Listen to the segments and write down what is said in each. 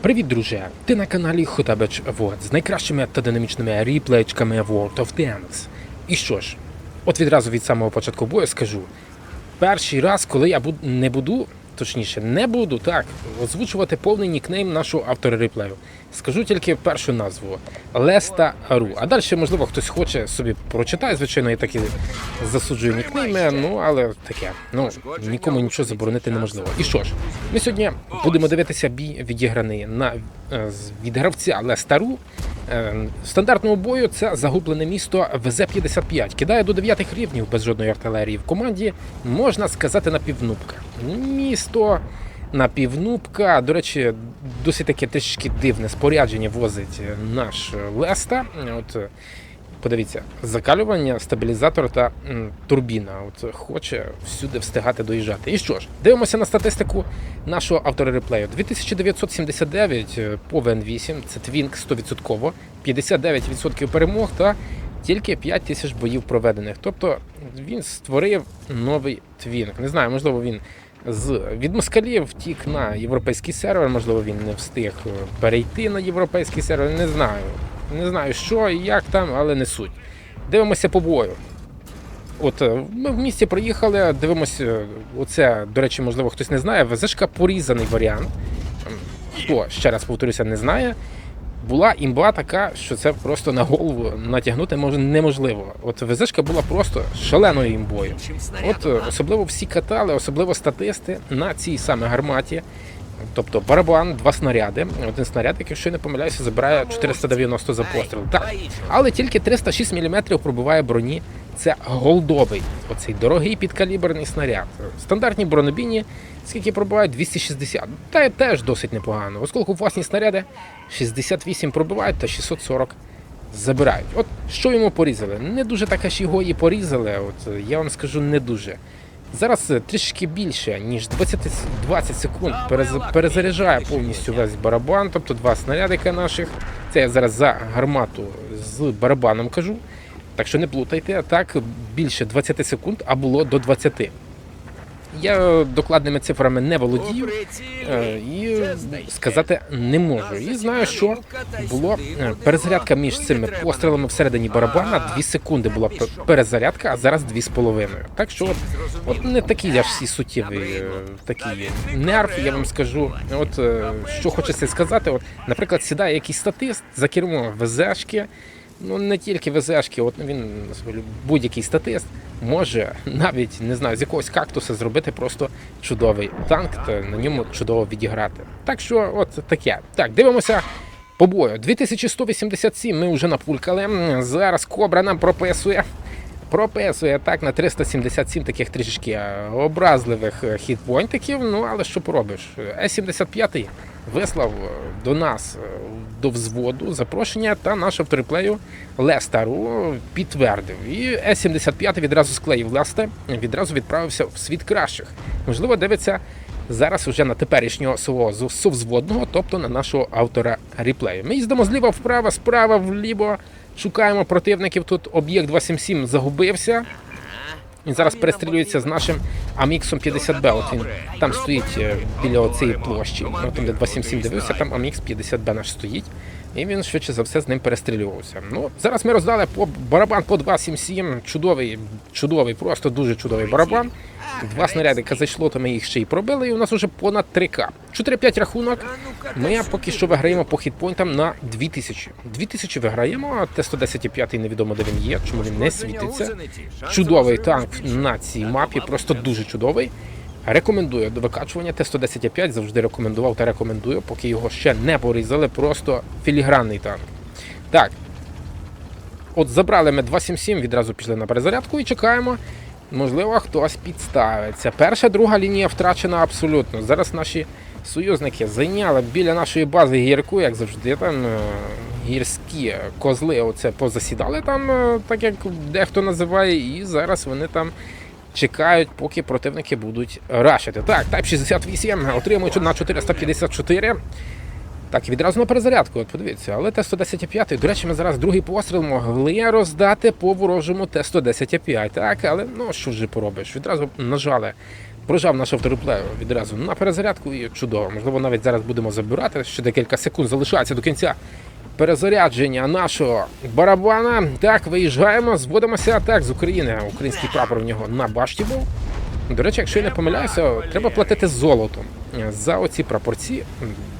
Привіт, друже! Ти на каналі Хотабич Вот з найкращими та динамічними ріплеєчками World of Tanks. І що ж, от відразу від самого початку бою скажу: перший раз, коли я не буду, точніше, не буду так, озвучувати повний нікнейм нашого автора реплею. Скажу тільки першу назву Леста Ру. А далі, можливо, хтось хоче собі прочитає, звичайно, я так і засуджую нікнейми, ну але таке. Ну нікому нічого заборонити неможливо. І що ж, ми сьогодні будемо дивитися бій відіграний на е, від гравця Лестару. Е, В стандартному бою це загублене місто ВЗ-55. Кидає до 9 рівнів без жодної артилерії в команді. Можна сказати, напівнубка. Місто напівнубка. До речі, досить таке трішки дивне спорядження возить е, наш е, Леста. От е, Подивіться, закалювання, стабілізатор та м, турбіна. От хоче всюди встигати доїжджати. І що ж, дивимося на статистику нашого автора реплею. 2979 е, по ВН8, це твінк 100%, 59% перемог та тільки 5 тисяч боїв проведених. Тобто він створив новий твінк. Не знаю, можливо, він з від москалів втік на європейський сервер, можливо, він не встиг е, перейти на європейський сервер. Не знаю. Не знаю, що і як там, але не суть. Дивимося по бою. От е, ми в місті приїхали, дивимося, оце, до речі, можливо, хтось не знає, ВЗшка порізаний варіант. Ем, Хто, ще раз повторюся, не знає. Була імба така, що це просто на голову натягнути може неможливо. От ВЗшка була просто шаленою імбою. От е, особливо всі катали, особливо статисти на цій саме гарматі. Тобто барабан, два снаряди. Один снаряд, якщо я не помиляюся, забирає 490 за постріл. Так, але тільки 306 мм пробиває броні. Це голдовий, оцей дорогий підкаліберний снаряд. Стандартні бронебійні, скільки пробивають 260. Та теж досить непогано. Оскільки власні снаряди 68 пробивають та 640 забирають. От що йому порізали? Не дуже так аж його і порізали. От я вам скажу, не дуже. Зараз е, трішки більше, ніж 20, с- 20 секунд перез- перезаряджає повністю весь барабан, тобто два снарядика наших. Це я зараз за гармату з барабаном кажу. Так що не плутайте, а так більше 20 секунд, а було до 20. Я докладними цифрами не володію е, і сказати не можу. І знаю, що було е, перезарядка між цими пострілами всередині барабана. 2 секунди була пе- перезарядка, а зараз 2,5. Так що от, не такий аж всі суттєвий е, такий нерв, я вам скажу. От що хочеться сказати, от, наприклад, сідає якийсь статист за кермо ВЗшки. Ну не тільки ВЗшки, от він будь-який статист може навіть не знаю з якогось кактуса зробити просто чудовий танк та на ньому чудово відіграти. Так що, от таке. Так, дивимося по бою. 2187 ми вже напулькали. Зараз Кобра нам прописує. Прописує так на 377 таких трішечки е, образливих е, хітпойнтиків. Ну але що поробиш? Е-75 вислав е, до нас е, до взводу запрошення та наш автореплею Лестару підтвердив. І Е-75 відразу склеїв Лесте, відразу відправився в світ кращих. Можливо, дивиться зараз уже на теперішнього свого совзводного, тобто на нашого автора реплею. Ми їздимо зліва вправо, справа вліво. Шукаємо противників. Тут об'єкт 277 загубився. Він зараз перестрілюється з нашим Аміксом 50Б. От він там стоїть е, біля цієї площі. Ну, там, де 277 дивився, там Амікс 50Б наш стоїть. І він швидше за все з ним перестрілювався. Ну, зараз ми роздали по барабан по 277. Чудовий, чудовий, просто дуже чудовий барабан. Два снарядика зайшло, то ми їх ще й пробили, і у нас вже понад 3К. 4-5 рахунок. Ми поки що виграємо по хітпойнтам на 2000. 2000 виграємо, а Т-110-5 невідомо де він є, чому він не світиться. Чудовий танк на цій мапі, просто дуже чудовий. Рекомендую до викачування Т-110-5, завжди рекомендував та рекомендую, поки його ще не порізали, просто філігранний танк. Так. От забрали ми 277, відразу пішли на перезарядку і чекаємо. Можливо, хтось підставиться. Перша, друга лінія втрачена абсолютно. Зараз наші союзники зайняли біля нашої бази гірку, як завжди, там е, гірські козли оце позасідали там, е, так як дехто називає, і зараз вони там чекають, поки противники будуть рашити. Так, Type 68 отримують на 454. Так, відразу на перезарядку, от подивіться, але Т-110-5, до речі, ми зараз другий постріл могли роздати по ворожому Т-110-5, так, але ну що вже поробиш, відразу нажали прожав наш автореплею відразу на перезарядку і чудово. Можливо, навіть зараз будемо забирати. Ще декілька секунд залишається до кінця перезарядження нашого барабана. Так, виїжджаємо, зводимося так з України. Український прапор в нього на башті був. До речі, якщо я не помиляюся, треба платити золотом за оці прапорці.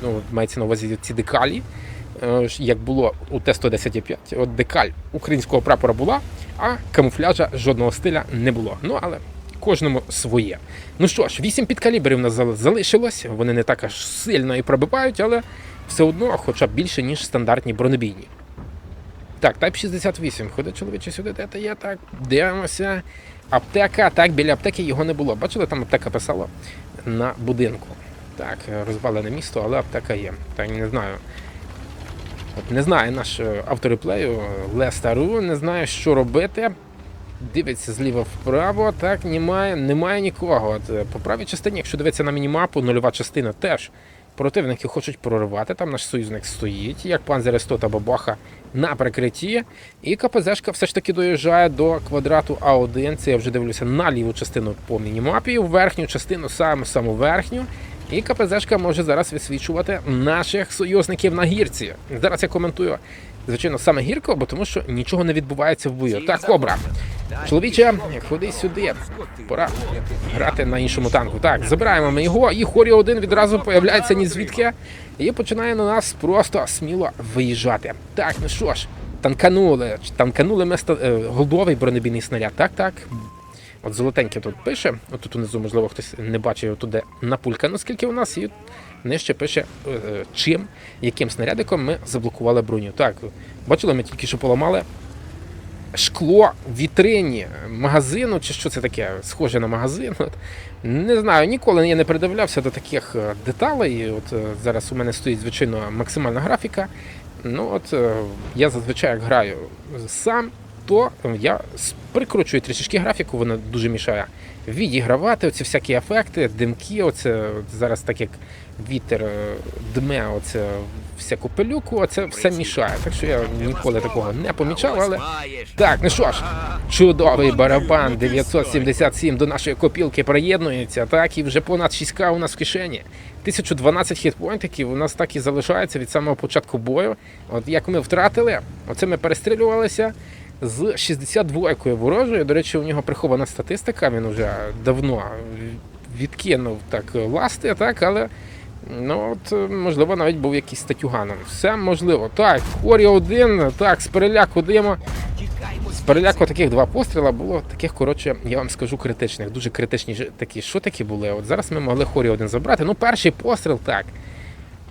Ну, мається на увазі ці декалі. е, Як було у Т-110.5. От декаль українського прапора була, а камуфляжа жодного стиля не було. Ну але кожному своє. Ну що ж, 8 підкалібрів у нас залишилось. Вони не так аж сильно і пробивають, але все одно, хоча б більше, ніж стандартні бронебійні. Так, Type 68. Ходить чоловіче сюди, де ти є, так, дивимося. Аптека, так, біля аптеки його не було. Бачили, там аптека писала на будинку. Так, розвалене місто, але аптека є. Так, не знаю. От не знає наш е, автореплею Лестару, не знає, що робити. Дивиться зліва вправо, так, немає, немає нікого. От, е, по правій частині, якщо дивитися на мінімапу, нульова частина теж. Противники хочуть прорвати, там наш союзник стоїть, як пан Зересто та Бабаха на прикритті. І КПЗшка все ж таки доїжджає до квадрату А1. Це я вже дивлюся на ліву частину по мінімапі, верхню частину, саму саму верхню. І КПЗшка може зараз висвічувати наших союзників на гірці. Зараз я коментую, звичайно, саме гірко, бо тому що нічого не відбувається в бою. Так, кобра. Чоловіче, ходи сюди. Пора грати на іншому танку. Так, забираємо ми його, і Хоріо один відразу появляється ні звідки і починає на нас просто сміло виїжджати. Так, ну що ж, танканули, танканули ми ста голдовий бронебійний снаряд. Так, так. От золотеньке тут пише. От тут унизу, можливо, хтось не бачив туди напулькано, скільки у нас, і нижче пише, е, е, чим, яким снарядиком ми заблокували броню. Так, бачили, ми тільки що поламали шкло вітрині магазину, чи що це таке, схоже на магазин. От. Не знаю, ніколи я не придивлявся до таких е, деталей. От зараз у мене стоїть звичайно максимальна графіка. Ну от я зазвичай граю сам, то я прикручую трішечки графіку, вона дуже мішає відігравати оці всякі ефекти, димки. Оце зараз так як вітер е, дме, оце всяку пилюку, оце все мішає. Так що я ніколи такого не помічав, але. Так, ну що ж, чудовий барабан 977 до нашої копілки приєднується, так, і вже понад 6к у нас в кишені. 1012 хітпойнтиків у нас так і залишається від самого початку бою. От як ми втратили, оце ми перестрілювалися з 62-кою ворожою. До речі, у нього прихована статистика, він вже давно відкинув так ласти, так, але. Ну, от, можливо, навіть був якийсь статюганом. Все можливо. Так, хорі один, так, з переляку даємо. З переляку таких два постріла було таких, коротше, я вам скажу, критичних. Дуже критичні такі. Такі були? От зараз ми могли хорі один забрати. Ну, перший постріл, так.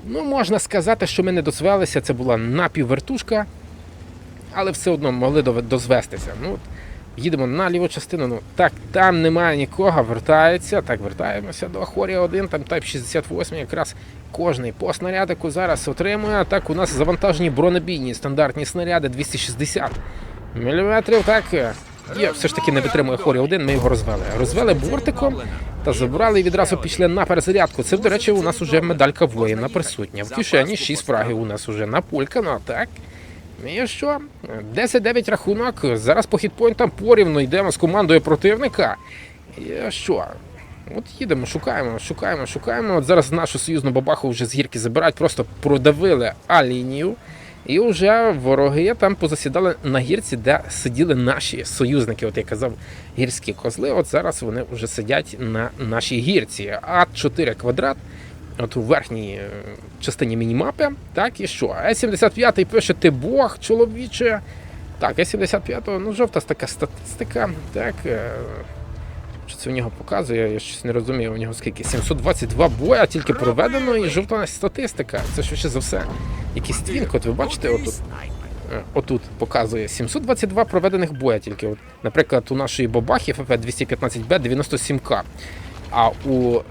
Ну, можна сказати, що ми не дозвелися. Це була напіввертушка, але все одно могли дозвестися. Ну, от, їдемо на ліву частину. Ну, так, там немає нікого, вертається. Так, вертаємося до хорі 1, там Type 68, якраз кожний по снарядику зараз отримує. Так, у нас завантажені бронебійні стандартні снаряди 260 міліметрів. Так, е, є, все ж таки не витримує хорі 1, ми його розвели. Розвели бортиком та забрали і відразу пішли на перезарядку. Це, до речі, у нас уже медалька воїна присутня. В кишені 6 фрагів у нас уже напулькано, так. І що? 10-9 рахунок. Зараз по хітпойнтам порівну йдемо з командою противника. І що? От їдемо, шукаємо, шукаємо, шукаємо. От зараз нашу союзну бабаху вже з гірки забирають, просто продавили А-лінію. І вже вороги там позасідали на гірці, де сиділи наші союзники. От я казав, гірські козли. От зараз вони вже сидять на нашій гірці. А4 квадрат. От у верхній е, частині мінімапи. Так і що? Е75 пише ти Бог, чоловіче. Так, Е75, ну жовта така статистика. Так. е, Що це в нього показує? Я щось не розумію. У нього скільки? 722 боя тільки проведено і жовта статистика. Це швидше за все. Якийсь твінк, от ви бачите, отут. Е, Отут показує 722 проведених боя тільки. От, наприклад, у нашої бабахи ФФ 215Б 97К. А у е,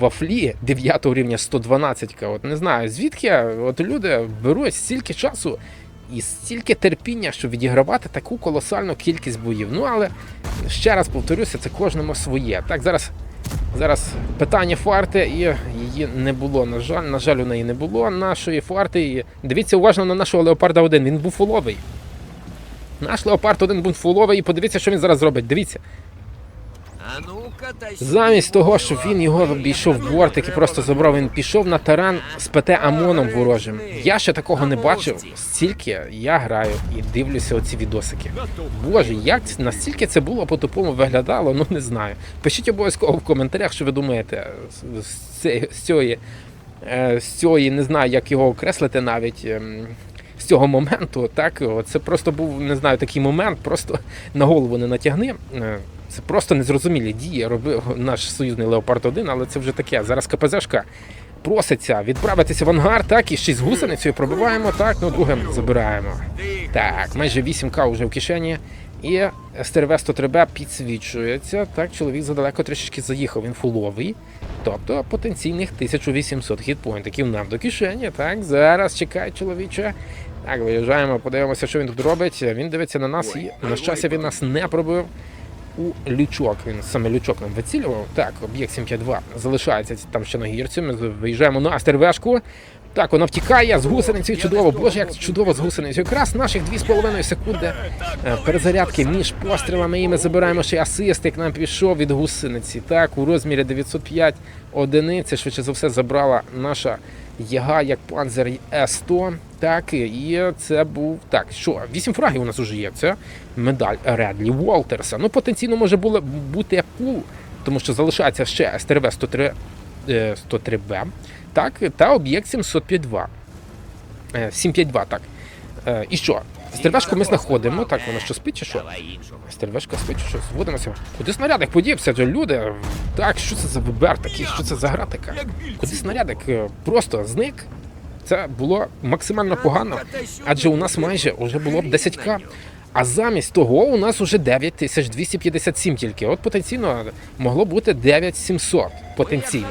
вафлі 9 рівня 112 От не знаю, звідки от люди беруть стільки часу і стільки терпіння, щоб відігравати таку колосальну кількість боїв. Ну але ще раз повторюся, це кожному своє. Так, зараз, зараз питання фарти, і її не було. На жаль, на жаль, у неї не було нашої фарти. І дивіться уважно на нашого Леопарда 1. Він був фуловий. Наш Леопард 1 був фуловий, і подивіться, що він зараз зробить. Дивіться. Замість того, щоб він його обійшов бортик і просто забрав, він пішов на таран з ПТ ОМОНом ворожим. Я ще такого не бачив. Стільки я граю і дивлюся оці відосики. Боже, як настільки це було по-тупому виглядало, ну не знаю. Пишіть обов'язково в коментарях, що ви думаєте з, цієї- з цієї, е, не знаю, як його окреслити навіть. ем, З цього моменту, так, це просто був, не знаю, такий момент, просто на голову не натягни. Це просто незрозумілі дії робив наш союзний Леопард 1, але це вже таке. Зараз КПЗшка проситься відправитися в ангар, так, і ще з гусеницею пробиваємо, так, ну другим забираємо. Так, майже 8К вже в кишені. І СТРВ 103Б підсвічується. Так, чоловік задалеко трішечки заїхав, він фуловий. Тобто потенційних 1800 хітпоінтиків нам до кишені. Так, зараз чекай, чоловіче. Так, виїжджаємо, подивимося, що він тут робить. Він дивиться на нас і, на щастя, він нас не пробив у лючок. Він саме лючок нам вицілював. Так, об'єкт 752 залишається там ще на гірці. Ми виїжджаємо на стервешку. Так, вона втікає з гусеницею чудово. Боже, як чудово з гусеницею. Якраз наших 2,5 секунди е, перезарядки між пострілами. І ми забираємо ще асист, як нам пішов від гусениці. Так, у розмірі 905 одиниці. Швидше за все забрала наша яга як панзер С100. Так, і це був так. Що, 8 фрагів у нас уже є. Це медаль Редлі Уолтерса. Ну, потенційно може було бути пул, тому що залишається ще СТРВ 103, е, 103Б, так, та об'єкт 752. Е, 752, так. Е, і що? Стервешку ми знаходимо. Так, вона що спить чи що? Стервешка спить чи що? Зводимося. Куди снарядик подівся? Люди. Так, що це за вибер такий? Що це за гра така? Куди снарядик е, просто зник? Це було максимально погано. Адже у нас майже вже було б 10к. А замість того у нас уже 9257 тільки. От потенційно могло бути 9700. Потенційно.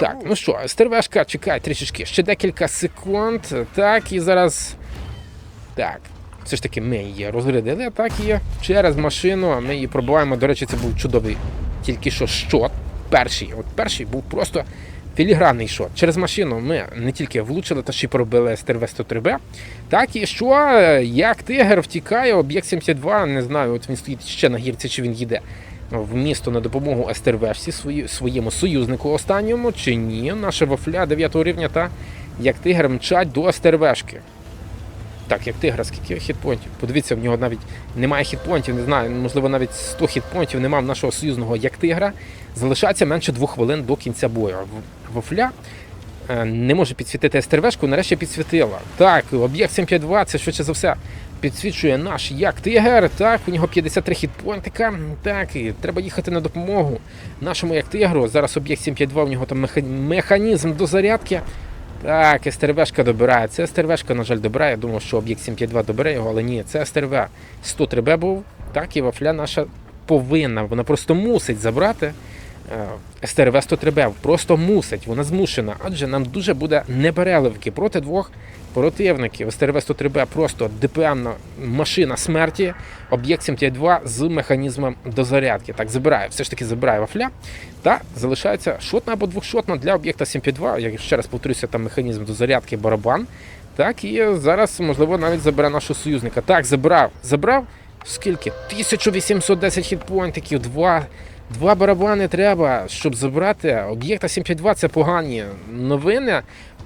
Так, ну що, стервешка, чекай трішечки. Ще декілька секунд. Так, і зараз. Так. Все ж таки ми її розрядили, так і через машину ми її пробуваємо. До речі, це був чудовий тільки що шот. Перший. От перший був просто філігранний шот. Через машину ми не тільки влучили, та ще й пробили стерве 103Б. Так і що, як тигр втікає, об'єкт 72, не знаю, от він стоїть ще на гірці, чи він їде в місто на допомогу СТРВшці свої, своєму союзнику останньому, чи ні. Наша вафля 9 рівня та як тигр мчать до СТРВшки. Так, як тигра, скільки хітпонтів? Подивіться, в нього навіть немає хітпонтів, не знаю, можливо, навіть 100 хітпонтів немає в нашого союзного як тигра. Залишається менше двох хвилин до кінця бою. В- Вафля е, не може підсвітити СТРВшку, нарешті підсвітила. Так, об'єкт 752, це швидше за все підсвічує наш як тигр. Так, у нього 53 хітпонтика. Так, і треба їхати на допомогу нашому як тигру. Зараз об'єкт 752, у нього там механізм до зарядки. Так, СТРВшка добирає. Це СТРВшка, на жаль, добирає. Я думав, що об'єкт 752 добере його, але ні, це СТРВ 103Б був. Так, і вафля наша повинна, вона просто мусить забрати. е, СТРВ 103Б просто мусить, вона змушена, адже нам дуже буде непереливки проти двох противників. СТРВ 103Б просто ДПМна машина смерті, об'єкт 72 з механізмом дозарядки. Так, забирає, все ж таки забирає вафля. Та залишається шотна або двохшотна для об'єкта 752. Я ще раз повторюся, там механізм дозарядки барабан. Так, і зараз, можливо, навіть забере нашого союзника. Так, забрав. Забрав. Скільки? 1810 хітпоінтиків, два, два барабани треба, щоб забрати. Об'єкта 752 це погані новини.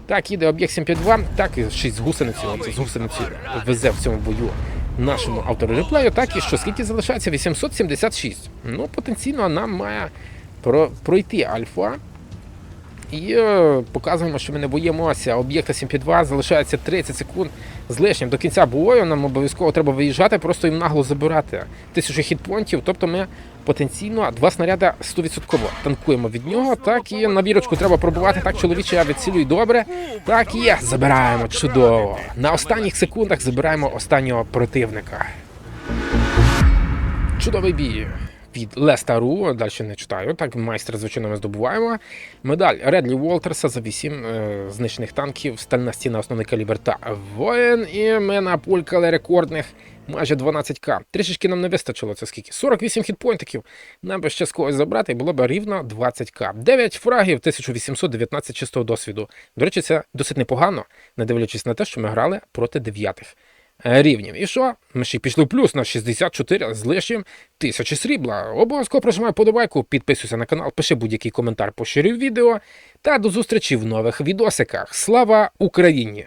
Так, іде об'єкт 752, так і й з гусеницею, з гусеницею везе в цьому бою нашому автору. Так і що, скільки залишається? 876. Ну, потенційно нам має пройти альфа. І е, показуємо, що ми не боїмося. Об'єкта 752 залишається 30 секунд з лишнім до кінця бою. Нам обов'язково треба виїжджати, просто їм нагло забирати тисячу хітпонтів. Тобто ми потенційно два снаряди 100% танкуємо від нього. Так і на вірочку треба пробувати. Так, чоловіче, я відцілюю добре. Так є, забираємо чудово. На останніх секундах забираємо останнього противника. Чудовий бій від Лестару. Далі не читаю. Так, майстра, звичайно, ми здобуваємо. Медаль Редлі Уолтерса за 8 е, знищених танків, стальна стіна, основний калібр та воїн. І ми напулькали рекордних майже 12к. Трішечки нам не вистачило це скільки? 48 хітпойнтиків. Нам би ще з когось забрати, і було б рівно 20к. 9 фрагів, 1819 чистого досвіду. До речі, це досить непогано, не дивлячись на те, що ми грали проти дев'ятих. Е, рівнів. І що? Ми ще пішли плюс на 64 з лишнім тисячі срібла. Обов'язково прожимай подобайку, підписуйся на канал, пиши будь-який коментар, поширюй відео. Та до зустрічі в нових відосиках. Слава Україні!